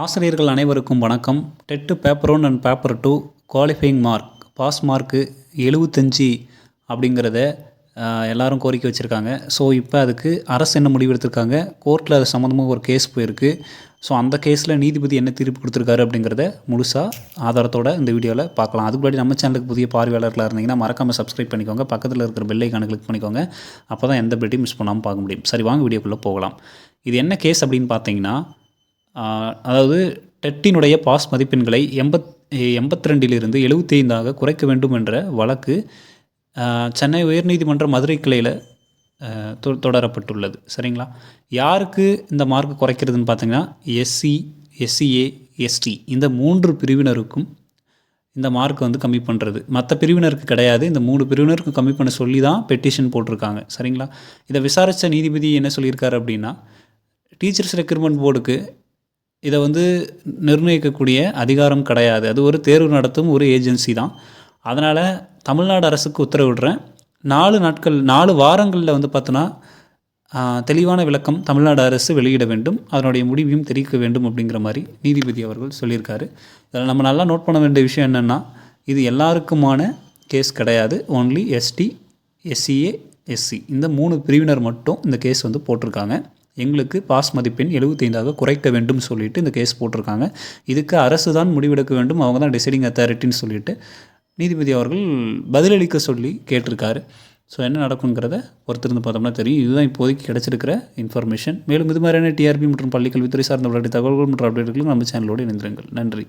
ஆசிரியர்கள் அனைவருக்கும் வணக்கம். TET paper one and paper two qualifying mark pass mark எழுபத்தஞ்சி அப்படிங்கிறத எல்லாரும் கோரிக்கை வச்சுருக்காங்க. ஸோ இப்போ அதுக்கு அரசு என்ன முடிவு எடுத்திருக்காங்க? கோர்ட்டில் அது சம்மந்தமாக ஒரு கேஸ் போயிருக்கு. ஸோ அந்த கேஸில் நீதிபதி என்ன தீர்ப்பு கொடுத்துருக்காரு அப்படிங்கிறத முழுசாக ஆதாரத்தோட இந்த வீடியோவில் பார்க்கலாம். அதுக்கு முன்னாடி நம்ம சேனலுக்கு புதிய பார்வையாளர்களாக இருந்தீங்கன்னா மறக்காமல் சப்ஸ்கிரைப் பண்ணிக்கோங்க. பக்கத்தில் இருக்கிற பெல்லைக்கான கிளிக் பண்ணிக்கோங்க. அப்போ தான் எந்த பெட்டையும் மிஸ் பண்ணாமல் பார்க்க முடியும். சரி வாங்க வீடியோக்குள்ளே போகலாம். இது என்ன கேஸ் அப்படின்னு பார்த்தீங்கன்னா அதாவது டெட்டினுடைய பாஸ் மதிப்பெண்களை எண்பத் எண்பத்தி ரெண்டிலிருந்து எழுபத்தி ஐந்தாக குறைக்க வேண்டும் என்ற வழக்கு சென்னை உயர்நீதிமன்ற மதுரை கிளையில் தொ- தொடரப்பட்டுள்ளது. சரிங்களா? யாருக்கு இந்த மார்க் குறைக்கிறதுன்னு பார்த்தீங்கன்னா எஸ்சி எஸ்சிஏ எஸ்டி இந்த மூன்று பிரிவினருக்கும் இந்த மார்க் வந்து கம்மி பண்ணுறது மற்ற பிரிவினருக்கு கிடையாது. இந்த மூணு பிரிவினருக்கு கம்மி பண்ண சொல்லி தான் பெட்டிஷன் போட்டிருக்காங்க. சரிங்களா? இதை விசாரித்த நீதிபதி என்ன சொல்லியிருக்காரு அப்படின்னா டீச்சர்ஸ் ரெக்ரூட்மெண்ட் போர்டுக்கு இதை வந்து நிர்ணயிக்கக்கூடிய அதிகாரம் கிடையாது. அது ஒரு தேர்வு நடத்தும் ஒரு ஏஜென்சி தான். அதனால் தமிழ்நாடு அரசுக்கு உத்தரவிடுறேன். நாலு நாட்கள் நாலு வாரங்களில் வந்து பார்த்தோன்னா தெளிவான விளக்கம் தமிழ்நாடு அரசு வெளியிட வேண்டும். அதனுடைய முடிவையும் தெரிவிக்க வேண்டும் அப்படிங்கிற மாதிரி நீதிபதி அவர்கள் சொல்லியிருக்காரு. இதில் நம்ம நல்லா நோட் பண்ண வேண்டிய விஷயம் என்னென்னா இது எல்லாருக்குமான கேஸ் கிடையாது. ஓன்லி எஸ்டி எஸ்சிஏ எஸ்சி இந்த மூணு பிரிவினர் மட்டும் இந்த கேஸ் வந்து போட்டிருக்காங்க. எங்களுக்கு பாஸ் மதிப்பெண் எழுபத்தைந்தாக குறைக்க வேண்டும் சொல்லிட்டு இந்த கேஸ் போட்டிருக்காங்க. இதுக்கு அரசு தான் முடிவெடுக்க வேண்டும். அவங்க தான் டிசைடிங் அத்தாரிட்டின்னு சொல்லிட்டு நீதிபதி அவர்கள் பதிலளிக்க சொல்லி கேட்டிருக்காரு. ஸோ என்ன நடக்குங்கிறத பொறுத்திருந்து பார்த்தோம்னா தெரியும். இதுதான் இப்போதைக்கு கிடைச்சிருக்கிற இன்ஃபர்மேஷன் மேலும் இது மாதிரியான டிஆர்பி மற்றும் பள்ளிக்கல்வித்துறை சார்ந்த விளையாட்டு தகவல்கள் மற்றும் அப்டேட்டுகளும் நம்ம சேனலோடு இணைந்திருங்கள். நன்றி.